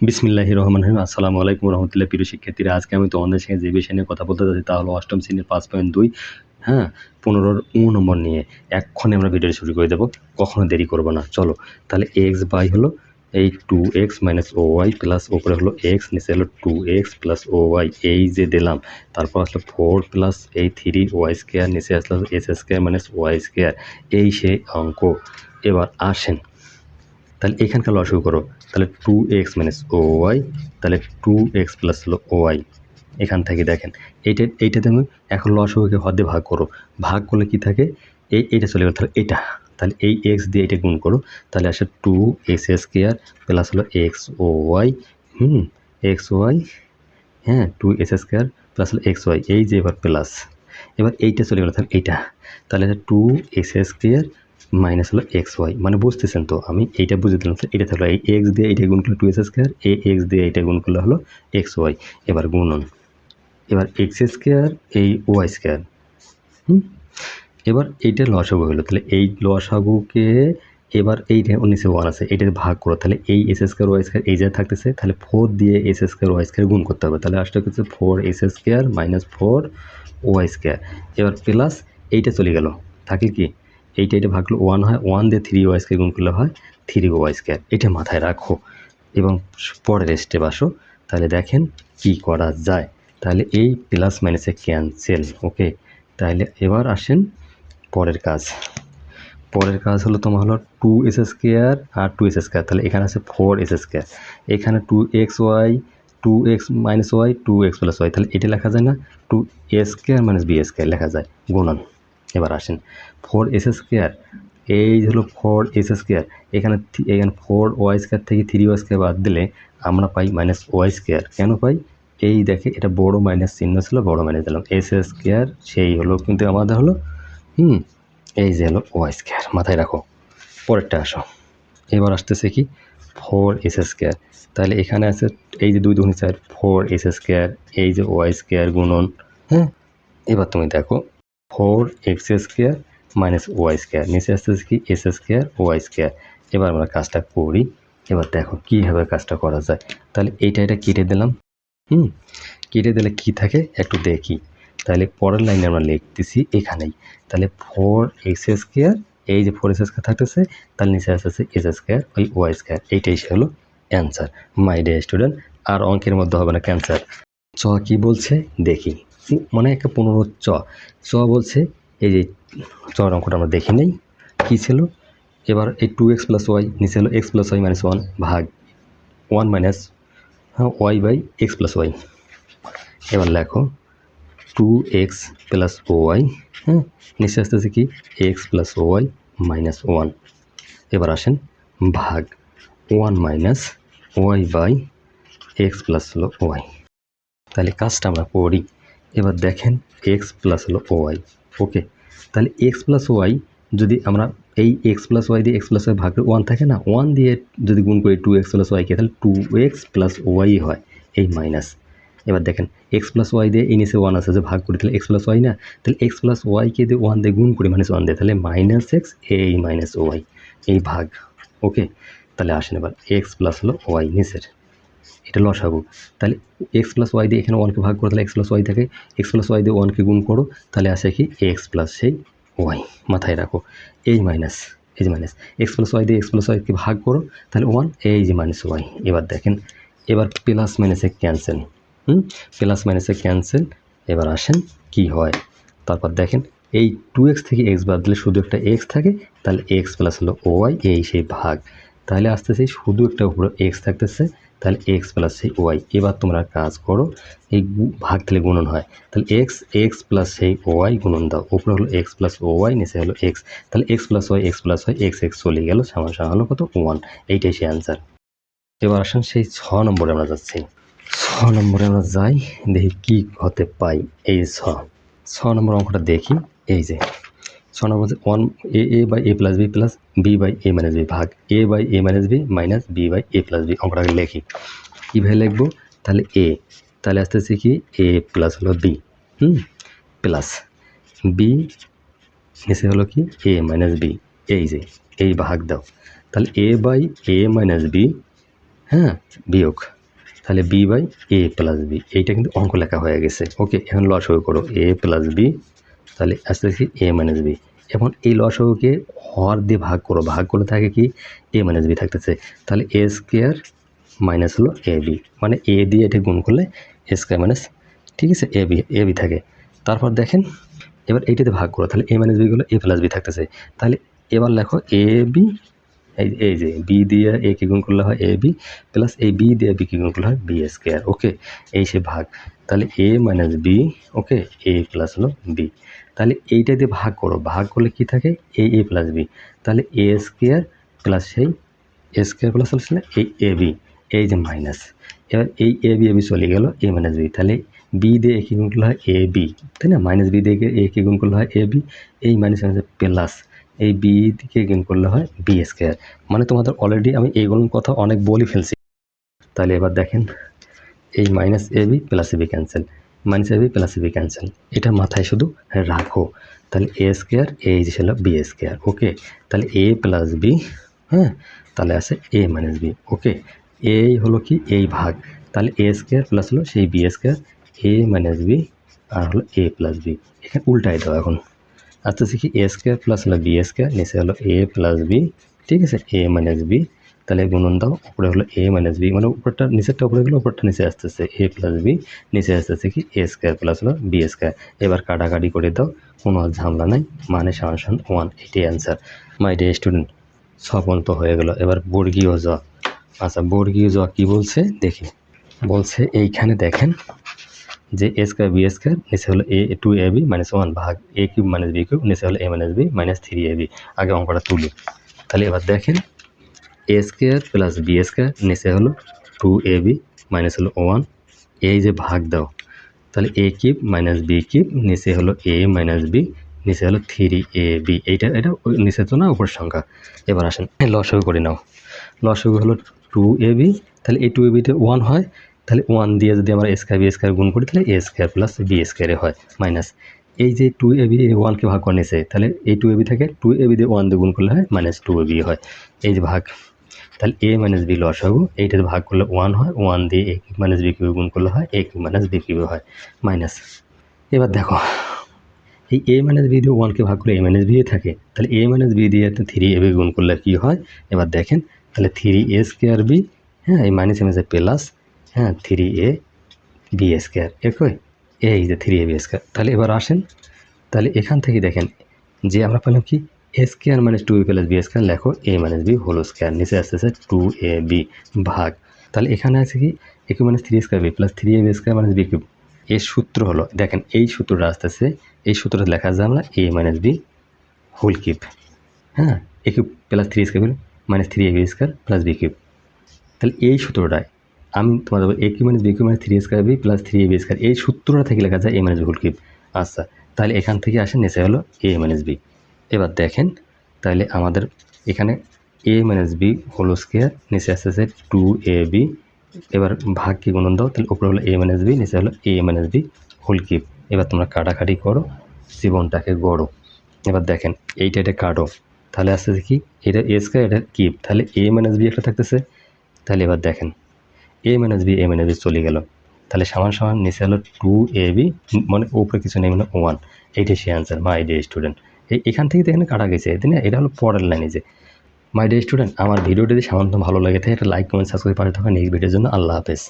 বিসমিল্লাহ রহমান রহিম। আসসালামু আলাইকুম রহমতুল্লাহ প্রিয় শিক্ষার্থীরা, আজকে আমি তোমাদের সঙ্গে যে বিষয় নিয়ে কথা বলতে চাচ্ছি তা হলো অষ্টম শ্রেণির পাঁচ পয়েন্ট দুই হ্যাঁ পনেরোর উ নম্বর নিয়ে। এক্ষণে আমরা ভিডিও শুরু করে দেবো। কখনো দেরি করব না। চলো, তাহলে এক্স বাই হলো এই টু এক্স মাইনাস ও ওয়াই প্লাস ওপরে হলো এক্স নিচে হলো টু এক্স প্লাস ও ওয়াই এই যে দিলাম। তারপর আসলো ফোর প্লাস এই থ্রি ওয়াই স্কোয়ার নিচে আসলো S square minus Y square এই সেই অঙ্ক। এবার আসেন। তাহলে এখানকার লসগু করো। তাহলে টু এক্স মাইনাস ও ওয়াই তাহলে টু এক্স প্লাস হলো ওয়াই এখান থেকে দেখেন, এইটা এইটাতে আমি এখন লসগুকে হদে ভাগ করো। ভাগ করলে কি থাকে? এই, এইটা চলে গেল, তাহলে এটা। তাহলে এই এক্স দিয়ে এটা গুণ করো, তাহলে আসে টু এক্স স্কোয়ার প্লাস হলো এক্স ও ওয়াই হুম এক্স ওয়াই হ্যাঁ টু এস স্কোয়ার প্লাস হলো এক্স ওয়াই এই যে এবার প্লাস এবার এইটা চলে গেল, তাহলে এইটা। তাহলে টু এক্স স্কোয়ার মাইনাস হলো এক্স ওয়াই মানে বুঝতেছেন তো, আমি এইটা বুঝে দিলাম এটা থাকল এই এক্স দিয়ে এইটা গুণ করলে টু এস স্কোয়ার এ এক্স দিয়ে এইটা গুণ করলে হলো এক্স ওয়াই এবার গুণন। এবার এক্স স্কোয়ার এই ওয়াই স্কোয়ার হুম? এবার এইটা লসাগু হলো, তাহলে এই লসাগুকে এবার এইটা নিচে ওয়ান আছে এইটা ভাগ করো, তাহলে এই এস স্কোয়ার ওয়াই স্কোয়ার এই যা থাকতেছে, তাহলে ফোর দিয়ে এস স্কোয়ার ওয়াই স্কোয়ার গুণ করতে হবে, তাহলে আসলে হচ্ছে? Four S square minus four Y square এবার প্লাস এইটা চলে গেল থাকে কি? এইটা এটা ভাগলো ওয়ান হয় ওয়ান দিয়ে থ্রি ওয়াই স্কোয়ার গুণ করলে হয় থ্রি ওয়াই স্কোয়ার এটা মাথায় রাখো। এবং পরের স্টেপ আসো তাহলে দেখেন কি করা যায়। তাহলে এই প্লাস মাইনাসে ক্যান্সেল ওকে তাহলে এবার আসেন পরের কাজ। পরের কাজ হলো তোমার হলো টু এস স্কোয়ার আর টু এস স্কোয়ার তাহলে এখানে আছে ফোর এস স্কোয়ার এখানে two X Y two X minus Y two X plus Y তাহলে এটা লেখা যায় না? Two A square minus B square লেখা যায়। গুণন। এবার আসেন ফোর এস স্কোয়ার এই হলো ফোর এস স্কোয়ার এখানে এখানে ফোর ওয়াই স্কোয়ার থেকে থ্রি ওয়াই স্কোয়ার বাদ দিলে আমরা পাই মাইনাস ওয়াই স্কোয়ার কেন পাই? এই দেখে এটা বড় মাইনাস চিহ্ন ছিল, বড় মাইনাস দিলাম। এস এস স্কোয়ার সেই হলো কিন্তু আমাদের হলো, হুম, এই যে হলো ওয়াই স্কোয়ার মাথায় রাখো। পরেরটা আসো। এবার আসতেছে কি? ফোর এস স্কোয়ার তাহলে এখানে আছে এই যে দুই দুগুণ চার ফোর এস স্কোয়ার এই যে ওয়াই স্কোয়ার গুণন হ্যাঁ? এবার তুমি দেখো four X square minus Y square, নিচে আসতেছে কি, এস স্কোয়ার, ওয়াই স্কোয়ার। এবার আমরা কাজটা করি। এবার দেখো কীভাবে কাজটা করা যায়। তাহলে এইটা এটা কেটে দিলাম। হুম, কেটে দিলে কি থাকে একটু দেখি। তাহলে পরের লাইনে আমরা লিখতেছি এখানেই। তাহলে ফোর এক্স স্কোয়ার, এই যে ফোর এস স্কোয়ার থাকতেছে তার নিচে আসতেছে এস স্কোয়ার, ওই ওয়াই স্কোয়ার। এইটাই সে হলো অ্যান্সার মাই ডে স্টুডেন্ট আর অঙ্কের মধ্যে হবে না ক্যান্সার চ কি বলছে? দেখি। মানে একটা পনেরো চ। চ বলছে, এই যে চর অঙ্কটা আমরা দেখে নেই। কী ছিল? এবার এই টু এক্স প্লাস ওয়াই নিচে হলো X plus Y minus one ভাগ ওয়ান মাইনাস হ্যাঁ Y by X plus Y এবার লেখো টু এক্স প্লাস ওয়াই হ্যাঁ নিচে আসতেছে কি? X plus Y minus one এবার আসেন, ভাগ one minus Y by X plus হলো ওয়াই তাহলে কাজটা আমরা করি এবার দেখেন এক্স প্লাস হলো ওয়াই ওকে তাহলে এক্স প্লাস ওয়াই যদি আমরা এই এক্স প্লাস ওয়াই দিয়ে এক্স প্লাস ওয়াই ভাগ ওয়ান থাকে না ওয়ান দিয়ে যদি গুণ করি টু এক্স প্লাস ওয়াইকে তাহলে টু এক্স প্লাস ওয়াই হয় এই মাইনাস এবার দেখেন এক্স প্লাস ওয়াই দিয়ে এই নিচে ওয়ান আছে যে ভাগ করি তাহলে এক্স প্লাস ওয়াই না তাহলে এক্স প্লাস ওয়াইকে দিয়ে ওয়ান দিয়ে গুণ করি মাইনাস ওয়ান দিয়ে তাহলে মাইনাস এক্স এই মাইনাস ওয়াই এই ভাগ ওকে তাহলে আসেন এবার এক্স প্লাস হলো ওয়াই নিচের এটা লসাগু। তাহলে এক্স প্লাস ওয়াই দিয়ে এখানে ওয়ানকে ভাগ করো, তাহলে এক্স প্লাস ওয়াই থাকে। এক্স প্লাস ওয়াই দিয়ে ওয়ানকে গুণ করো, তাহলে আসে কি এক্স প্লাস সেই ওয়াই মাথায় রাখো। এই মাইনাস এই যে মাইনাস এক্স প্লাস ওয়াই দিয়ে এক্স প্লাস ওয়াইকে ভাগ করো, তাহলে ওয়ান এই মাইনাস ওয়াই এবার দেখেন, এবার প্লাস মাইনাসে ক্যান্সেল হুম? প্লাস মাইনাসে ক্যান্সেল এবার আসেন কি হয়? তারপর দেখেন, এই টু এক্স থেকে এক্স বাদ দিলে শুধু একটা এক্স থাকে, তাহলে এক্স প্লাস হলো ওয়াই এই সেই ভাগ। তাহলে আসতেছে শুধু একটা উপরে এক্স থাকতেছে, তাহলে এক্স প্লাস সেই ওয়াই এবার তোমরা কাজ করো, এই ভাগ থেকে গুণন হয়। তাহলে এক্স এক্স প্লাস সেই ওয়াই গুণন দাও। উপরে হলো এক্স প্লাস ওয়াই নিচে হলো এক্স তাহলে X plus Y X plus Y X X চলে গেল, সামান হলো কত? ওয়ান এইটাই সেই অ্যান্সার এবার আসেন সেই ছ নম্বরে আমরা যাচ্ছি। ছ নম্বরে আমরা যাই, দেখি কি হতে পাই এই ছ। ছ নম্বর অঙ্কটা দেখি, এই যে। ছ নম্বর one A A by A plus B plus B by A minus B ভাগ A by A minus B minus B by A plus B অঙ্কটাকে লিখি। কীভাবে লিখব? তাহলে এ তাহলে আসতেছে কি? এ প্লাস হলো বি হুম? প্লাস বি নিচে হলো কি? এ মাইনাস বি এই যে, এই ভাগ দাও। তাহলে A by A minus B হ্যাঁ? বিয়োগ। তাহলে B by A plus B এইটা কিন্তু অঙ্ক লেখা হয়ে গেছে। ওকে এখন লসগু করো। এ প্লাস বি তাহলে আস্তে আস্তে এ মাইনাস বি এখন এই লসগুকে হর দিয়ে ভাগ করো। ভাগ করলে থাকে কি? এ মাইনাস বি থাকতেছে। তাহলে এ স্কোয়ার মাইনাস হলো এ বি মানে এ দিয়ে এটা গুণ করলে এ স্কোয়ার মাইনাস ঠিক আছে? এ বি এ বি থাকে। তারপর দেখেন, এবার এইটাতে ভাগ করো। তাহলে এ মাইনাস বিগুলো এ প্লাস বি থাকতেছে। তাহলে এবার লেখো এ বি এই এই যে বি দিয়ে এ কে গুণ করলে হয় এ বি প্লাস এই বি দিয়ে বি কে গুণ করলে হয় বি স্কোয়ার ওকে এই সে ভাগ। তাহলে A minus B okay A plus হলো বি তাহলে এইটা দিয়ে ভাগ করো। ভাগ করলে কি থাকে? এ এ প্লাস বি তাহলে এ স্কোয়ার প্লাস সেই এ স্কোয়ার প্লাস হচ্ছে এই এ বি এই যে মাইনাস এবার এই এ বি এ বি চলে গেল এ মাইনাস বি তাহলে বি দিয়ে এ কে গুণ করলে হয়? এ বি তাই না? মাইনাস বি দিয়ে এ কে গুণ করলে হয়? এ বি এই মাইনাস মাইনাস প্লাস এই বি দিকে গুণ করলে হয় বি স্কোয়ার মানে তোমাদের অলরেডি আমি এইগুলোর কথা অনেক বলি ফেলছি। তাহলে এবার দেখেন, এই minus A B plus A B cancel minus A B plus A B cancel এটা মাথায় শুধু রাখো। তাহলে এ স্কোয়ার এই যে ছিল বি স্কোয়ার ওকে তাহলে এ প্লাস বি হ্যাঁ? তাহলে আছে এ মাইনাস বি ওকে এই হলো কি? এই ভাগ। তাহলে এ স্কোয়ার প্লাস হলো সেই B square A minus B আর হলো এ প্লাস বি এখানে উল্টাই দাও এখন। আস্তে আস্তে কি এ স্কোয়ার প্লাস হলো বি স্কোয়ার নিচে হলো এ প্লাস বি ঠিক আছে? এ মাইনাস বি তাহলে গুণন দাও উপরে হলো এ মাইনাস বি মানে উপরটা নিচেরটা উপরে গেলে উপরটা নিচে আসতেছে এ প্লাস বি নিচে আসতেছে কি এ স্কোয়ার প্লাস হলো বি স্কোয়ার এবার কাটাকাটি করে দাও, কোনো ঝামেলা নাই মানে সাংসান ওয়ান এটি অ্যান্সার মাই ডে স্টুডেন্ট সপন্ত হয়ে গেল। এবার বর্গীয় জ। আচ্ছা বর্গীয় জ কী বলছে? দেখি। বলছে এইখানে দেখেন যে এ স্কোয়ার বি স্কোয়ার নিচে হলো A two A B minus one ভাগ A cube minus B cube নিচে হলো A minus B minus three A B আগে অঙ্কটা তুলি। তাহলে এবার দেখেন A square plus B square নিচে হলো টু এ বি মাইনাস হলো ওয়ান এই যে ভাগ দাও, তাহলে A cube minus B cube নিচে হলো এ মাইনাস বি নিচে হলো থ্রি এ বি এইটা, এটা নিচে তো না উপর সংখ্যা। এবার আসেন লসগু করে নাও। লসগু হলো টু এ বি তাহলে এই টু এ বিতে ওয়ান হয়। তাহলে ওয়ান দিয়ে যদি আমরা স্কোয়ার বি স্কোয়ার গুণ করি, তাহলে এ স্কোয়ার প্লাস বি স্কোয়ারে হয় মাইনাস এই যে টু এ বি ওয়ানকে ভাগ করে নিয়েছে তাহলে এই টু এ বি থেকে টু এ বি দিয়ে ওয়ান দিয়ে গুণ করলে হয় মাইনাস টু এ বি হয়। এই যে ভাগ। তাহলে এ মাইনাস বি লস লসাগু এইটাতে ভাগ করলে ওয়ান হয় ওয়ান দিয়ে A cube minus B cube গুণ করলে হয় A cube minus B cube হয় মাইনাস এবার দেখো, এই এ মাইনাস বি দিয়ে ওয়ানকে ভাগ করে এ মাইনাস বি থাকে, তাহলে এ মাইনাস বি দিয়ে থ্রি এ বি গুণ করলে কী হয়? এবার দেখেন, তাহলে থ্রি এ স্কোয়ার বি হ্যাঁ এই মাইনাস এম এস প্লাস হ্যাঁ থ্রি এ বি স্কোয়ার একই? এই যে থ্রি এ বি স্কোয়ার তাহলে এবার আসেন, তাহলে এখান থেকে দেখেন, যে আমরা পেলাম কি? Square minus two A plus B square লেখো A minus B whole square নিচে আসতেছে টু এ বি ভাগ। তাহলে এখানে আছে কি? A cube minus three square B plus three A B square minus B cube এর সূত্র হলো, দেখেন এই সূত্রটা আসতেছে, এই সূত্রটা লেখা যায় আমরা A minus B whole cube হ্যাঁ A cube plus three square minus three A B square plus B cube তাহলে এই সূত্রটায় আমি তোমাদের A cube minus B cube minus three square B plus three A B square এই সূত্রটা থেকে লেখা যায় A minus B whole cube আচ্ছা তাহলে এখান থেকে আসে নিচে হলো এ মাইনাস বি এবার দেখেন তাহলে আমাদের এখানে A minus B whole square নিচে আসতেছে টু এ বি এবার ভাগকে গুণন দাও, তাহলে উপরে হলো এ মাইনাস বি নিচে হলো A minus B whole cube এবার তোমরা কাটাকাটি করো, জীবনটাকে গড়ো। এবার দেখেন, এইটা এটা কাটো। তাহলে আসতেছে কি? এটা এ স্কোয়ার এটা কিউব তাহলে এ মাইনাস বি একটা থাকতেছে। তাহলে এবার দেখেন A minus B A minus B চলে গেল। তাহলে সমান সমান নিচে হলো টু এ বি মানে উপরে কিছু নেই মানে ওয়ান এইটাই সে অ্যান্সার মাই ডে স্টুডেন্ট এখান থেকে এখানে কাটা গেছে এদিন এটা হলো পরের লাইনে যে। মাই ডে স্টুডেন্ট আমার ভিডিওটি যদি সামান্য ভালো লাগে থাকে, একটা লাইক কমেন্ট সাবস্ক্রাইব পাঠিয়ে থাকা নেক্সট ভিডিওর জন্য। আল্লাহ হাফেজ।